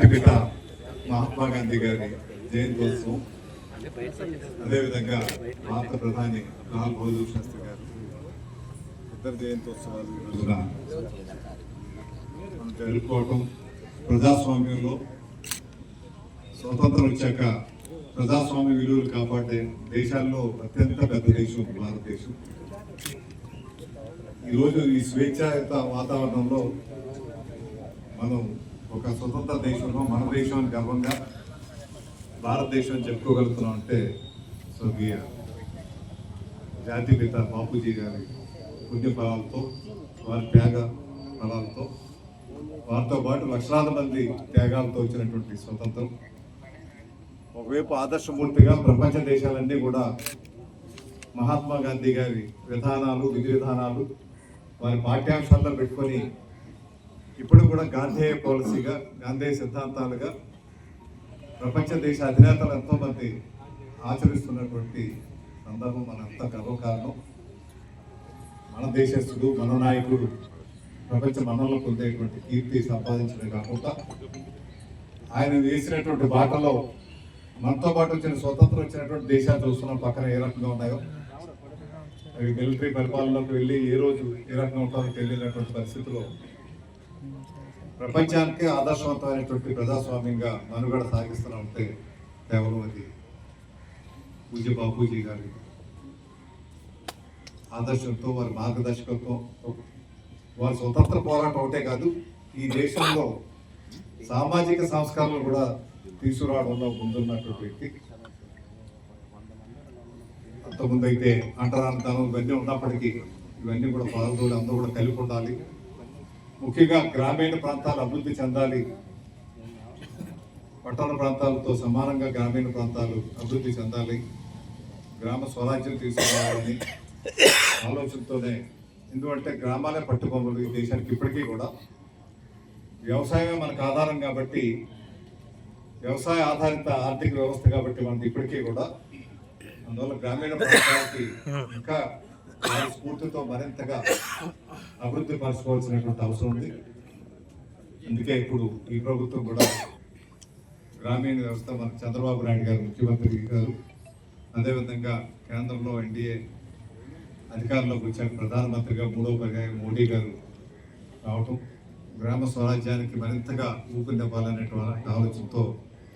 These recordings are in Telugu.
జాతిపిత మహాత్మా గాంధీ గారి జయంతోత్సవం అదేవిధంగా భారత ప్రధాని లాల్ బహదూర్ శాస్త్రి గారు ఇద్దరు జయంతోత్సవాలు కూడా రోజున మనం జరుపుకోవటం ప్రజాస్వామ్యంలో స్వతంత్రం వచ్చాక ప్రజాస్వామ్య విలువలు కాపాడే దేశాల్లో అత్యంత పెద్ద దేశం భారతదేశం. ఈరోజు ఈ స్వేచ్ఛాయుత వాతావరణంలో మనం ఒక స్వతంత్ర దేశంలో మన దేశాన్ని గర్వంగా భారతదేశం చెప్పుకోగలుగుతున్నాం అంటే స్వర్గీయ జాతిపిత బాపూజీ గారి పుణ్య ఫలాలతో వారి త్యాగ ఫలాలతో వారితో పాటు లక్షలాది మంది త్యాగాలతో వచ్చినటువంటి స్వతంత్రం. ఒకవైపు ఆదర్శమూర్తిగా ప్రపంచ దేశాలన్నీ కూడా మహాత్మా గాంధీ గారి విధానాలు విధి విధానాలు వారి పాఠ్యాంశాల్లో పెట్టుకొని ఇప్పుడు కూడా గాంధేయ పాలసీగా గాంధేయ సిద్ధాంతాలుగా ప్రపంచ దేశ అధినేతలు ఎంతోమంది ఆచరిస్తున్నటువంటి సందర్భం మనంతా గర్వకారణం మన దేశస్థుడు మన నాయకుడు ప్రపంచ మనలో పొందేటువంటి కీర్తి సంపాదించడం కాకుండా ఆయన వేసినటువంటి బాటలో మనతో పాటు వచ్చిన స్వతంత్రం వచ్చినటువంటి దేశాలు చూస్తున్నాం పక్కన ఏ రకంగా ఉన్నాయో అవి మిలిటరీ పరిపాలనలోకి వెళ్ళి ఏ రోజు ఏ రకంగా ఉంటారో తెలియనటువంటి పరిస్థితిలో ప్రపంచానికి ఆదర్శవంతమైనటువంటి ప్రజాస్వామ్యంగా మనుగడ సాగిస్తున్నా ఉంటే కేవలం అది పూజ్య బాపూజీ గారి ఆదర్శంతో వారి మార్గదర్శకత్వం వారి స్వతంత్ర పోరాటం ఒకటే కాదు ఈ దేశంలో సామాజిక సంస్కరణలు కూడా తీసుకురావడంలో ముందున్నటువంటి వ్యక్తి. అంతకుముందు అయితే అంటరానితనం ఇవన్నీ ఉన్నప్పటికీ ఇవన్నీ కూడా పాల్గొని అందరూ కూడా కలిపి ఉండాలి. ముఖ్యంగా గ్రామీణ ప్రాంతాలు అభివృద్ధి చెందాలి. పట్టణ ప్రాంతాలతో సమానంగా గ్రామీణ ప్రాంతాలు అభివృద్ధి చెందాలి. గ్రామ స్వరాజ్యం తీసుకురావాలని ఆలోచనతోనే ఎందుకంటే గ్రామాలే పట్టుకోవాలి ఈ దేశానికి ఇప్పటికీ కూడా. వ్యవసాయమే మనకు ఆధారం కాబట్టి వ్యవసాయ ఆధారిత ఆర్థిక వ్యవస్థ కాబట్టి మనది ఇప్పటికీ కూడా. అందువల్ల గ్రామీణ ప్రాంతాలకి ఇంకా స్ఫూర్తితో మరింతగా అభివృద్ధి పరచుకోవాల్సినటువంటి అవసరం ఉంది. అందుకే ఇప్పుడు ఈ ప్రభుత్వం కూడా గ్రామీణ వ్యవస్థ మన చంద్రబాబు నాయుడు గారు ముఖ్యమంత్రి గారు అదేవిధంగా కేంద్రంలో ఎన్డీఏ అధికారంలోకి వచ్చాక ప్రధానమంత్రిగా మూడో పర్యాయం మోడీ గారు రావటం గ్రామ స్వరాజ్యానికి మరింతగా ఊపిరివ్వాలనేటువంటి ఆలోచనతో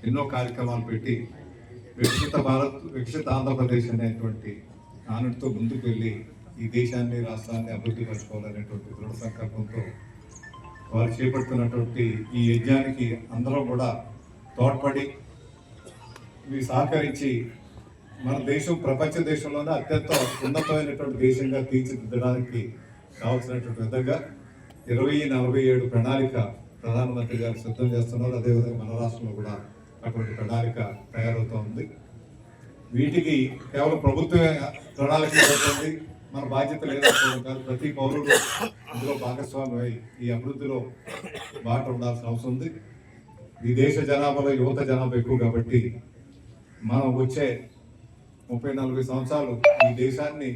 ఎన్నో కార్యక్రమాలు పెట్టి వికసిత భారత్ వికసిత ఆంధ్రప్రదేశ్ అనేటువంటి నానుడితో ముందుకు వెళ్ళి ఈ దేశాన్ని రాష్ట్రాన్ని అభివృద్ధి పరచుకోవాలనేటువంటి దృఢ సంకల్పంతో వారు చేపడుతున్నటువంటి ఈ యజ్ఞానికి అందరూ కూడా తోడ్పడి మీ సహకరించి మన దేశం ప్రపంచ దేశంలోనే అత్యంత ఉన్నతమైనటువంటి దేశంగా తీర్చిదిద్దడానికి కావాల్సినటువంటి విధంగా ఇరవై నలభై ఏడు ప్రణాళిక ప్రధానమంత్రి గారు సిద్ధం చేస్తున్నారు. అదేవిధంగా మన రాష్ట్రంలో కూడా అటువంటి ప్రణాళిక తయారవుతూ ఉంది వీటికి కేవలం ప్రభుత్వమే ప్రణాళిక చేస్తుంది మన బాధ్యత లేదనుకోవడం కాదు. ప్రతి పౌరుడు అందులో భాగస్వామి ఈ అభివృద్ధిలో బాట ఉండాల్సిన అవసరం ఉంది. ఈ దేశ జనాభాలో యువత జనాభా ఎక్కువ కాబట్టి మనం వచ్చే ముప్పై నలభై సంవత్సరాలు ఈ దేశాన్ని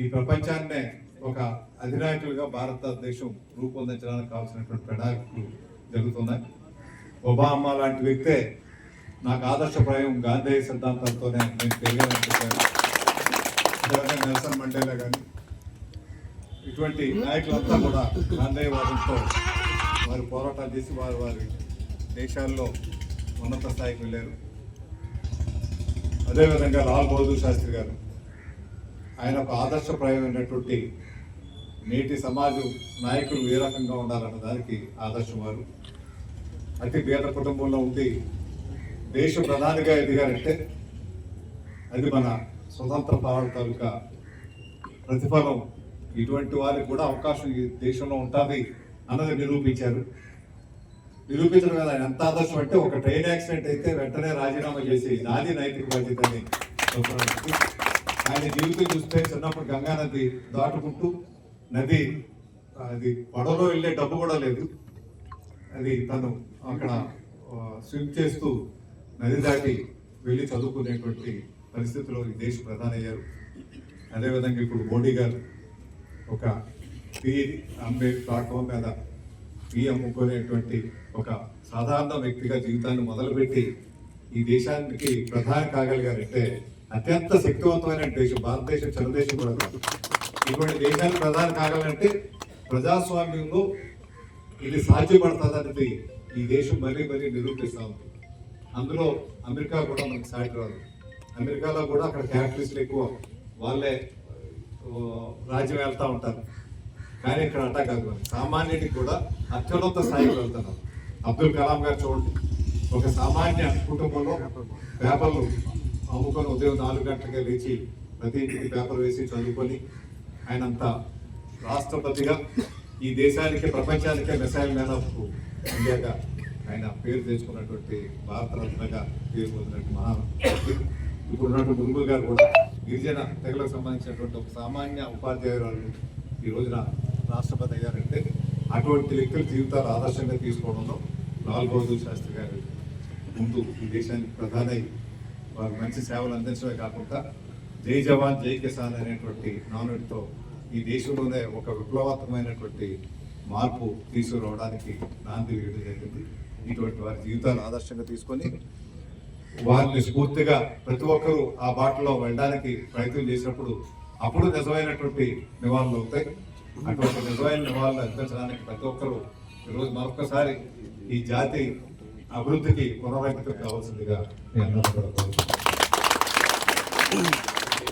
ఈ ప్రపంచాన్నే ఒక అధినాయకులుగా భారతదేశం రూపొందించడానికి కావాల్సినటువంటి ప్రణాళికలు జరుగుతున్నాయి. ఒబామా లాంటి వ్యక్తే నాకు ఆదర్శప్రాయం గాంధేయ సిద్ధాంతంతోనే నేను తెలియాలని చెప్పాను నెల్సన్ మండేలా కానీ ఇటువంటి నాయకులంతా కూడా గాంధేయవాదంతో వారి పోరాటాలు చేసి వారు వారి దేశాల్లో ఉన్నత స్థాయికి వెళ్ళారు. అదేవిధంగా లాల్ బహదూర్ శాస్త్రి గారు ఆయన ఒక ఆదర్శప్రాయమైనటువంటి నేటి సమాజం నాయకులు ఏ రకంగా ఉండాలన్న దానికి ఆదర్శం వారు. అతి పేద కుటుంబంలో ఉండి దేశ ప్రధానిగా ఎదిగారంటే అది మన స్వతంత్ర పాలన తాలూకా ప్రతిఫలం. ఇటువంటి వారికి కూడా అవకాశం ఈ దేశంలో ఉంటుంది అన్నది నిరూపించారు. నిరూపించడం కదా ఎంత ఆదర్శం అంటే ఒక ట్రైన్ యాక్సిడెంట్ అయితే వెంటనే రాజీనామా చేసి నాది నైతిక బాధ్యత అని ఆయన జీవితం చూస్తే చిన్నప్పుడు గంగా నది దాటుకుంటూ నది అది పడవలో వెళ్ళే డబ్బు కూడా లేదు. అది తను అక్కడ స్విమ్ చేస్తూ నది దాటి వెళ్ళి చదువుకునేటువంటి పరిస్థితిలో ఈ దేశ ప్రధాని అయ్యారు అదేవిధంగా ఇప్పుడు మోడీ గారు ఒక పి అంబేద్ ప్లాట్ఫామ్ మీద పి అమ్ముకునేటువంటి ఒక సాధారణ వ్యక్తిగా జీవితాన్ని మొదలుపెట్టి ఈ దేశానికి ప్రధాని కాగలిగారంటే అత్యంత శక్తివంతమైన దేశం భారతదేశం చిన్నదేశం కూడా కాదు. ఇటువంటి దేశానికి ప్రధాని కాగలంటే ప్రజాస్వామ్యంలో ఇది సాధ్యపడుతుందనేది ఈ దేశం మరీ మరీ నిరూపిస్తూ ఉంది. అందులో అమెరికా కూడా మనకి సాటి రాదు. అమెరికాలో కూడా అక్కడ క్యాపిటలిస్టులు ఎక్కువ. వాళ్ళే రాజ్యం వెళ్తూ ఉంటారు. కానీ ఇక్కడ అట్టా కాదు సామాన్యుడికి కూడా అత్యున్నత స్థాయికి వెళ్తున్నారు. అబ్దుల్ కలాం గారు చూడండి. ఒక సామాన్య కుటుంబంలో పేపర్లు అమ్ముకొని ఉదయం నాలుగు గంటలకే లేచి ప్రతి ఇంటికి పేపర్ వేసి చదువుకొని ఆయన అంత రాష్ట్రపతిగా ఈ దేశానికి ప్రపంచానికే మిసైల్ మ్యాన్ ఆఫ్ ఇండియాగా ఆయన పేరు తెచ్చుకున్నటువంటి భారత రత్నగా పేరు పొందినటువంటి మహా ఇప్పుడు ఉన్నటువంటి గురువు గారు కూడా గిరిజన తెగలకు సంబంధించినటువంటి ఒక సామాన్య ఉపాధ్యాయురాలు ఈ రోజున రాష్ట్రపతి అయ్యారంటే అటువంటి వ్యక్తుల జీవితాలు ఆదర్శంగా తీసుకోవడంలో లాల్ బహదూర్ శాస్త్రి గారు ముందు ఈ దేశానికి ప్రధాని వారు మంచి సేవలు అందించడమే కాకుండా జై జవాన్ జై కిసాన్ అనేటువంటి నానుడితో ఈ దేశంలోనే ఒక విప్లవాత్మకమైనటువంటి మార్పు తీసుకురావడానికి నాంది వేయడం జరిగింది. ఇటువంటి వారి జీవితాన్ని ఆదర్శంగా తీసుకొని వారిని స్ఫూర్తిగా ప్రతి ఒక్కరూ ఆ బాటలో వెళ్ళడానికి ప్రయత్నం చేసినప్పుడు అప్పుడు నిజమైనటువంటి నివాళులు అవుతాయి. అటువంటి నిజమైన నివాళులు అందించడానికి ప్రతి ఒక్కరూ ఈరోజు మరొకసారి ఈ జాతి అభివృద్ధికి పునరాంకితం కావాల్సిందిగా నేను అందరూ కూడా